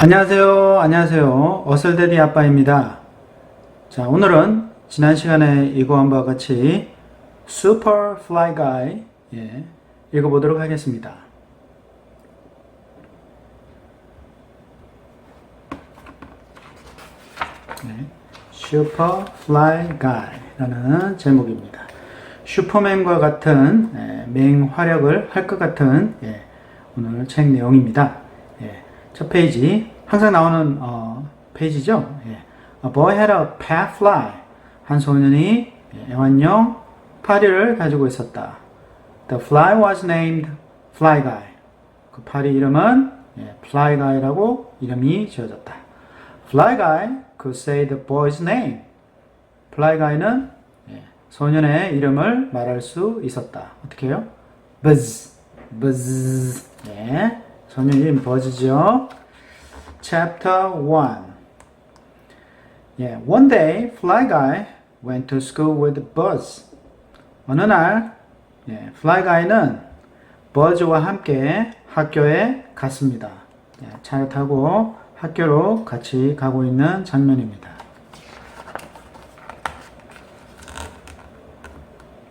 안녕하세요. 안녕하세요. 어설데리 아빠입니다. 자, 오늘은 지난 시간에 이거한 바와 같이 Super Fly Guy 예, 읽어보도록 하겠습니다. 네, Super Fly Guy라는 제목입니다. 슈퍼맨과 같은 예, 맹활약을 할 것 같은 예, 오늘 책 내용입니다. 예, 첫 페이지 항상 나오는 어, 페이지죠. 예. A boy had a pet fly. 한 소년이 예, 애완용 파리를 가지고 있었다. The fly was named Fly Guy. 그 파리 이름은 예, Fly Guy라고 이름이 지어졌다. Fly Guy could say the boy's name. Fly Guy는 예, 소년의 이름을 말할 수 있었다. 어떻게 해요? Buzz, Buzz. 예, 이름 버즈죠. Chapter 1 Yeah, one day, Fly Guy went to school with Buzz. 어느 날, 예, Fly Guy는 버즈와 함께 학교에 갔습니다. 예, 차를 타고 학교로 같이 가고 있는 장면입니다.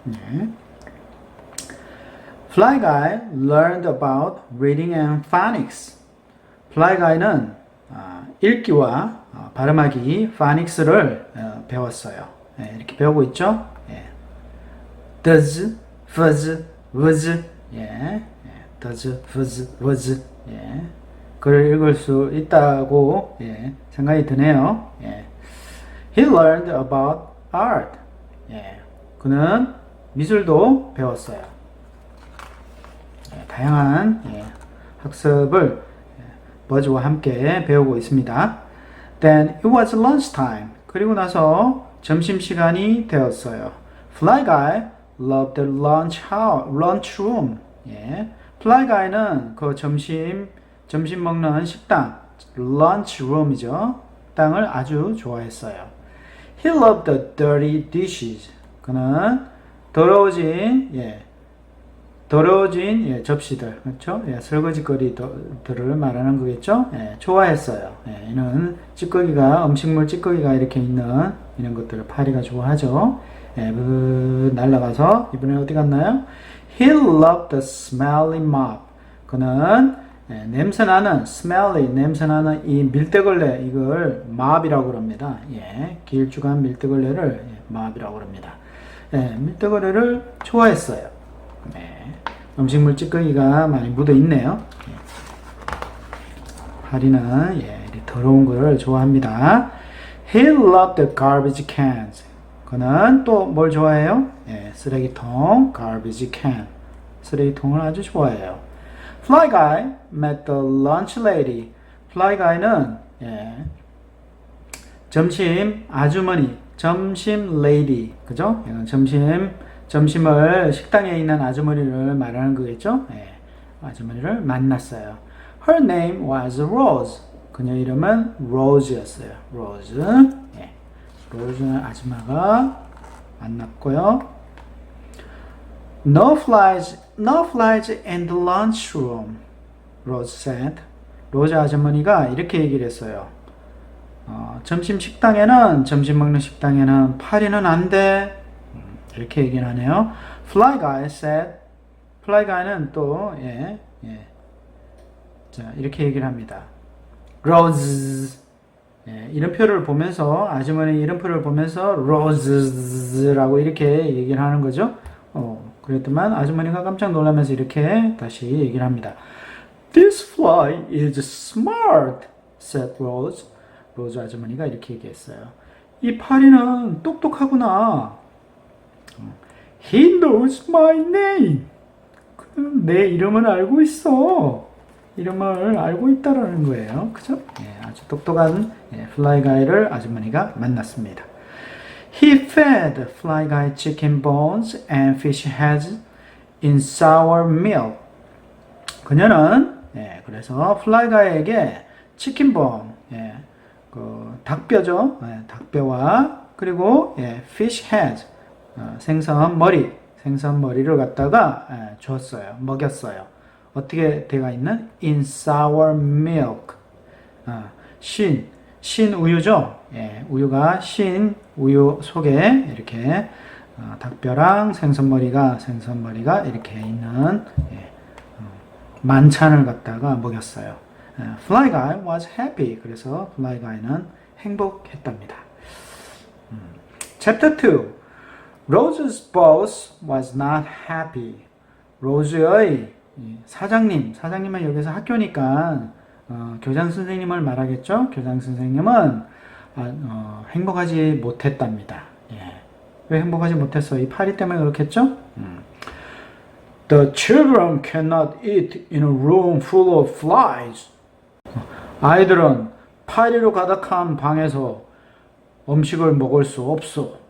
예. Fly Guy learned about reading and phonics. Fly Guy는 아, 읽기와 어, 발음하기 phonics를 어, 배웠어요. 예, 이렇게 배우고 있죠. 예. does, was, was, 예, 예. does, was, was, 예. 글을 읽을 수 있다고 예, 생각이 드네요. 예. He learned about art. 예. 그는 미술도 배웠어요. 예, 다양한 예, 학습을 예, 버즈와 함께 배우고 있습니다. Then it was lunchtime. 그리고 나서 점심 시간이 되었어요. Fly Guy loved the lunch house, lunch room. 예, Fly Guy는 그 점심 점심 먹는 식당, lunch room이죠. 식당을 아주 좋아했어요. He loved the dirty dishes. 그는 더러워진 예, 더러워진 예, 접시들 그렇죠? 예, 설거지거리들을 말하는 거겠죠? 예, 좋아했어요. 예, 이는 찌꺼기가 음식물 찌꺼기가 이렇게 있는 이런 것들을 파리가 좋아하죠. 예, 그 날라가서 이번에 어디 갔나요? He loved the smelly mop. 그는 예, 냄새나는 smelly 냄새나는 이 밀대걸레 이걸 mop이라고 그럽니다. 예, 길쭉한 밀대걸레를 예, mop이라고 그럽니다. 예, 밀대걸레를 좋아했어요. 네. 음식물 찌꺼기가 많이 묻어 있네요. 예. 파리는 예, 이 더러운 걸 좋아합니다. He loved the garbage cans. 그는 또 뭘 좋아해요? 예, 쓰레기통, garbage can. 쓰레기통을 아주 좋아해요. Fly Guy met the lunch lady. Fly Guy는 예, 점심 아주머니, 점심 레이디, 그죠? 예, 점심 점심을 식당에 있는 아주머니를 말하는 거겠죠? 예, 아주머니를 만났어요. Her name was Rose. 그녀 이름은 Rose였어요. Rose. 예, Rose는 아줌마가 만났고요. No flies, no flies in the lunchroom. Rose said. 로즈 아주머니가 이렇게 얘기를 했어요. 어, 점심 식당에는 점심 먹는 식당에는 파리는 안 돼. 음, 이렇게 얘기를 하네요. Fly guy said. Fly guy는 또 예, 예. 자, 이렇게 얘기를 합니다. Rose. 예, 이름표를 보면서 아주머니 이름표를 보면서 Rose라고 이렇게 얘기를 하는 거죠. 어, 그랬더만 아주머니가 깜짝 놀라면서 이렇게 다시 얘기를 합니다. This fly is smart, said Rose. 로즈 아주머니가 이렇게 얘기했어요. 이 파리는 똑똑하구나. He knows my name. 내 이름을 알고 있어. 이름을 알고 있다라는 거예요. 그죠? 예, 아주 똑똑한 예, 플라이 가이를 아주머니가 만났습니다. He fed fly guy chicken bones and fish heads in sour milk. 그녀는 예, 그래서 플라이 가이에게 치킨 본, 예, 그 닭뼈죠. 예, 닭뼈와 그리고 예, fish head, 어, 생선 머리, 생선 머리를 갖다가 예, 줬어요. 먹였어요. 어떻게 되어 있는? In sour milk. 아, 신, 신 우유죠. 예, 우유가 신 우유 속에 이렇게 어, 닭뼈랑 생선머리가 생선머리가 이렇게 있는 예, 어, 만찬을 갖다가 먹였어요. 예, Fly Guy was happy. 그래서 Fly Guy는 행복했답니다. 음, Chapter 2 Rose's boss was not happy. 로즈의 이 사장님, 사장님은 여기서 학교니까 어, 교장 선생님을 말하겠죠. 교장 선생님은 아, 어, 행복하지 못했답니다. 예. 왜 행복하지 못했어? 이 파리 때문에 그렇겠죠? 음. The children cannot eat in a room full of flies. 아이들은 파리로 가득한 방에서 음식을 먹을 수 없어.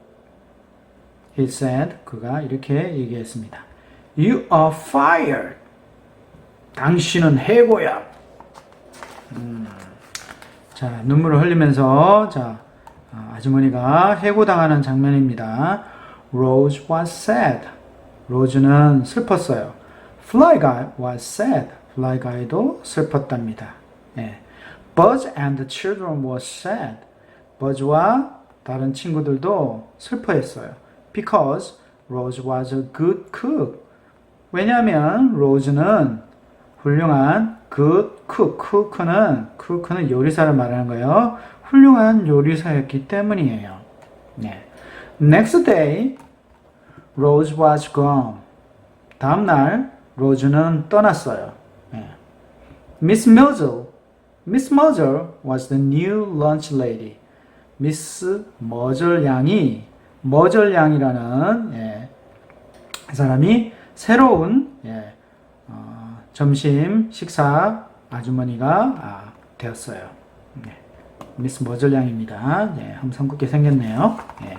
He said, 그가 이렇게 얘기했습니다. You are fired. 당신은 해고야. 음, 자, 눈물을 흘리면서, 자, 아, 아주머니가 해고당하는 장면입니다. Rose was sad. 로즈는 슬펐어요. Fly Guy was sad. Fly Guy도 슬펐답니다. 예. Buzz and the children were sad. Buzz와 다른 친구들도 슬퍼했어요. Because Rose was a good cook. 왜냐하면 로즈는 훌륭한 good cook. cook는 cook는 요리사를 말하는 거예요. 훌륭한 요리사였기 때문이에요. 네. Next day, Rose was gone. 다음 날 로즈는 떠났어요. 예. Miss Muzzle, Miss Muzzle was the new lunch lady. 미스 머절 양이 머절 양이라는 예, 그 사람이 새로운 예, 어, 점심 식사 아주머니가 아, 되었어요. 네. 미스 머절 양입니다. 예, 한번 성급게 생겼네요. 예.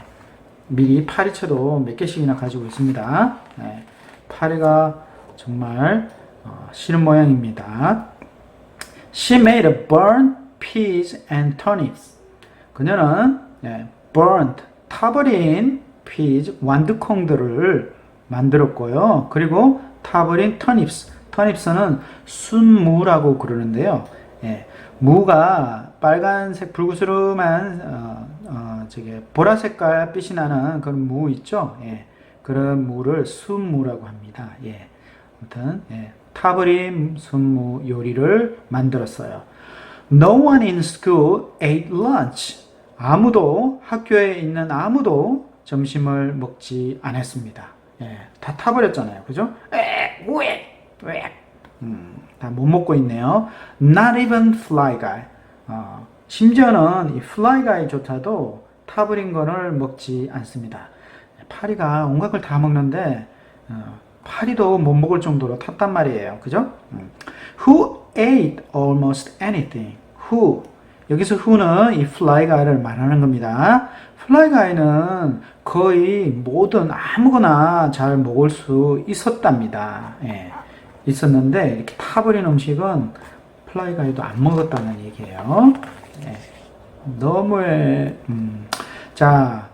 미리 파리채도 몇 개씩이나 가지고 있습니다. 예, 파리가 정말 어, 싫은 모양입니다. She made a burnt peas and turnips. 그녀는 예, burnt 타버린 peas 완두콩들을 만들었고요. 그리고 타버린 turnips. turnips는 순무라고 그러는데요. 예, 무가 빨간색 불구스름한 어, 어, 저게 보라색깔 빛이 나는 그런 무 있죠. 예, 그런 무를 순무라고 합니다. 예, 아무튼 예, 타버린 순무 요리를 만들었어요. No one in school ate lunch. 아무도 학교에 있는 아무도 점심을 먹지 않았습니다. 예, 다 타버렸잖아요, 그죠? 음, 다 못 먹고 있네요. Not even Fly Guy. 어, 심지어는 이 Fly Guy조차도 타버린 거를 먹지 않습니다. 파리가 온갖 걸 다 먹는데 어, 파리도 못 먹을 정도로 탔단 말이에요. 그죠? 음. Who ate almost anything? Who? 여기서 who는 이 fly guy를 말하는 겁니다. fly guy는 거의 모든 아무거나 잘 먹을 수 있었답니다. 예. 있었는데 이렇게 타버린 음식은 fly guy도 안 먹었다는 얘기예요. 예. 너무해. 음. 자,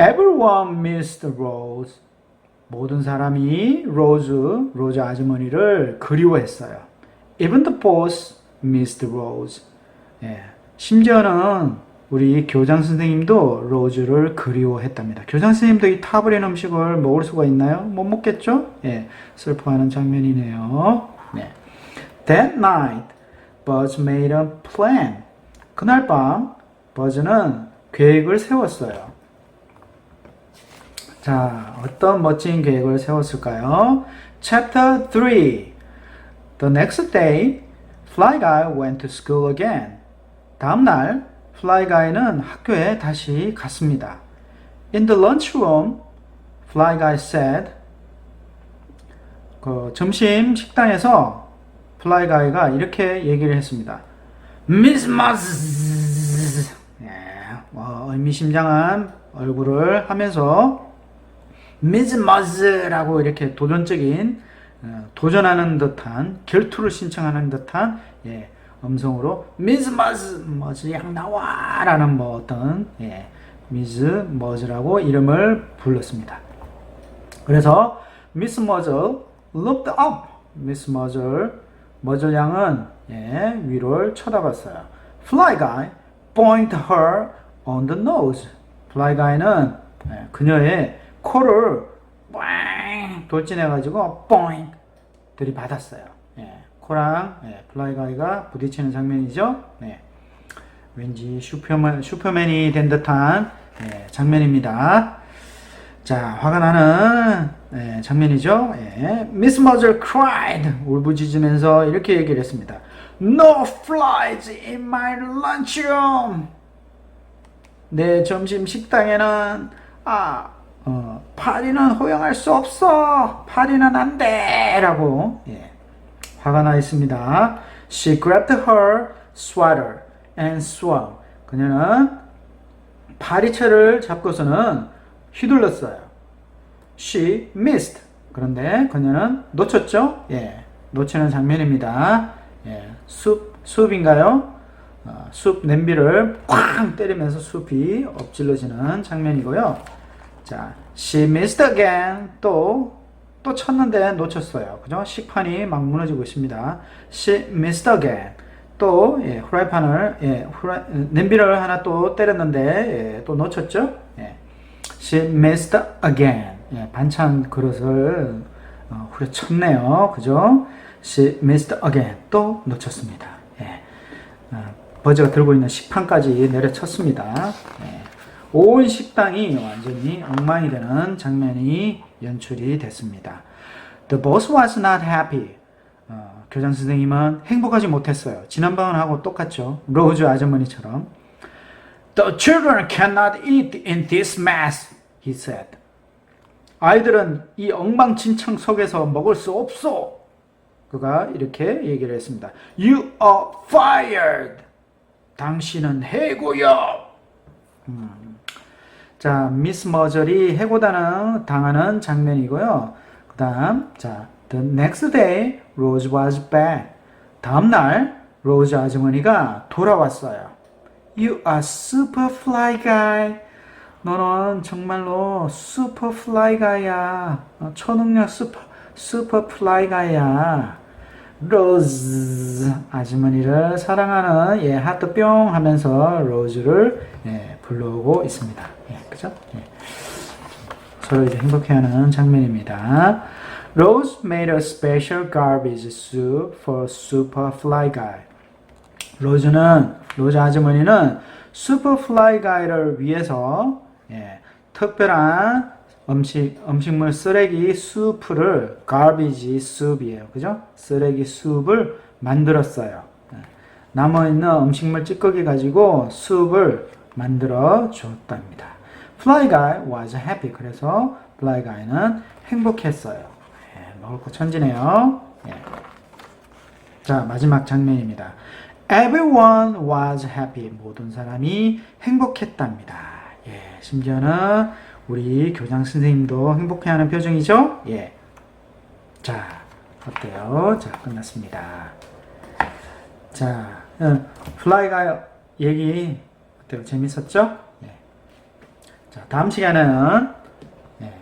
everyone missed Rose. 모든 사람이 로즈, 로즈 아주머니를 그리워했어요. Even the boss missed Rose. 예, 심지어는 우리 교장 선생님도 로즈를 그리워했답니다. 교장 선생님도 이 타버린 음식을 먹을 수가 있나요? 못 먹겠죠? 예, 슬퍼하는 장면이네요. 네. That night, Buzz made a plan. 그날 밤, 버즈는 계획을 세웠어요. 자, 어떤 멋진 계획을 세웠을까요? Chapter 3 The next day, Fly Guy went to school again. 다음 날, Fly Guy는 학교에 다시 갔습니다. In the lunchroom, Guy said, 그 점심 식당에서 Guy가 이렇게 얘기를 했습니다. Miss Muzz, 예, 어, 의미심장한 얼굴을 하면서 Miss Muzz라고 이렇게 도전적인 어, 도전하는 듯한 결투를 신청하는 듯한 예, 음성으로 Miss Muzz, 머즈 양 나와라는 뭐 어떤 예, Miss Muzz라고 이름을 불렀습니다. 그래서 Miss Muzzle looked up. Miss Muzzle, 머즐 양은 예, 위를 쳐다봤어요. Fly guy point her on the nose. Fly guy는 예, 그녀의 코를 꽝 돌진해가지고 뻥 들이받았어요. 예, 코랑 예, Fly guy가 부딪히는 장면이죠. 네. 왠지 슈퍼맨, 슈퍼맨이 된 듯한 예, 장면입니다. 자, 화가 나는 예, 장면이죠. 예. Miss Muzzle cried. 울부짖으면서 이렇게 얘기를 했습니다. No flies in my lunchroom. 내 점심 식당에는 아, 어, 파리는 허용할 수 없어. 파리는 안 돼라고 예, 화가 나 있습니다. She grabbed her sweater and swung. 그녀는 파리채를 잡고서는 휘둘렀어요. She missed. 그런데 그녀는 놓쳤죠? 예, 놓치는 장면입니다. 예, 숲, 숲인가요? 어, 숲 냄비를 쾅 때리면서 숲이 엎질러지는 장면이고요. 자, she missed again. 또, 또 쳤는데 놓쳤어요. 그죠? 식판이 막 무너지고 있습니다. she missed again. 또, 예, 후라이팬을, 예, 후라, 냄비를 하나 또 때렸는데, 예, 또 놓쳤죠? 예. She missed again. 예, 반찬 그릇을 어, 후려쳤네요. 그죠? She missed again. 또 놓쳤습니다. 예. 어, 버즈가 들고 있는 식판까지 내려쳤습니다. 예. 온 식당이 완전히 엉망이 되는 장면이 연출이 됐습니다. The boss was not happy. 어, 교장 선생님은 행복하지 못했어요. 지난번하고 똑같죠. 로즈 아주머니처럼. The children cannot eat in this mess, he said. 아이들은 이 엉망진창 속에서 먹을 수 없어. 그가 이렇게 얘기를 했습니다. You are fired. 당신은 해고요. 음. 자, 미스 머절이 해고당하는 당하는 장면이고요. 그 다음 자, the next day Rose was back. 다음 날 로즈 아주머니가 돌아왔어요. You are super fly guy. 너는 정말로 플라이 가야. 어, 초능력 슈퍼 슈퍼 플라이 가야. 로즈 아주머니를 사랑하는 예 하트 뿅 하면서 로즈를 예, 불러오고 있습니다. 예, 그죠? 예. 서로 이제 행복해하는 장면입니다. Rose made a special garbage soup for super fly guy. 로즈는 로즈 아주머니는 슈퍼플라이 가이를 위해서 예, 특별한 음식 음식물 쓰레기 수프를 garbage soup이에요, 그죠? 쓰레기 숲을 만들었어요. 예, 남아 있는 음식물 찌꺼기 가지고 숲을 만들어 줬답니다. Fly guy was happy. 그래서 Fly guy는 행복했어요. 예, 먹을 거 천지네요. 예. 자, 마지막 장면입니다. Everyone was happy. 모든 사람이 행복했답니다. 예, 심지어는 우리 교장 선생님도 행복해하는 표정이죠? 예. 자, 어때요? 자, 끝났습니다. 자, 어, 플라이가 얘기 어때요? 재밌었죠? 예. 자, 다음 시간에는 예,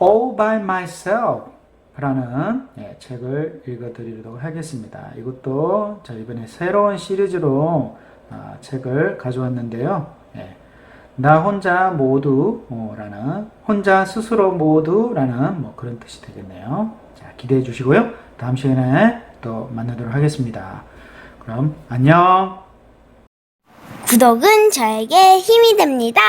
All by myself 라는 예, 책을 읽어드리도록 하겠습니다. 이것도 자, 이번에 새로운 시리즈로 아, 책을 가져왔는데요. 예, 나 혼자 모두라는 혼자 스스로 모두라는 뭐 그런 뜻이 되겠네요. 자, 기대해 주시고요. 다음 시간에 또 만나도록 하겠습니다. 그럼 안녕. 구독은 저에게 힘이 됩니다.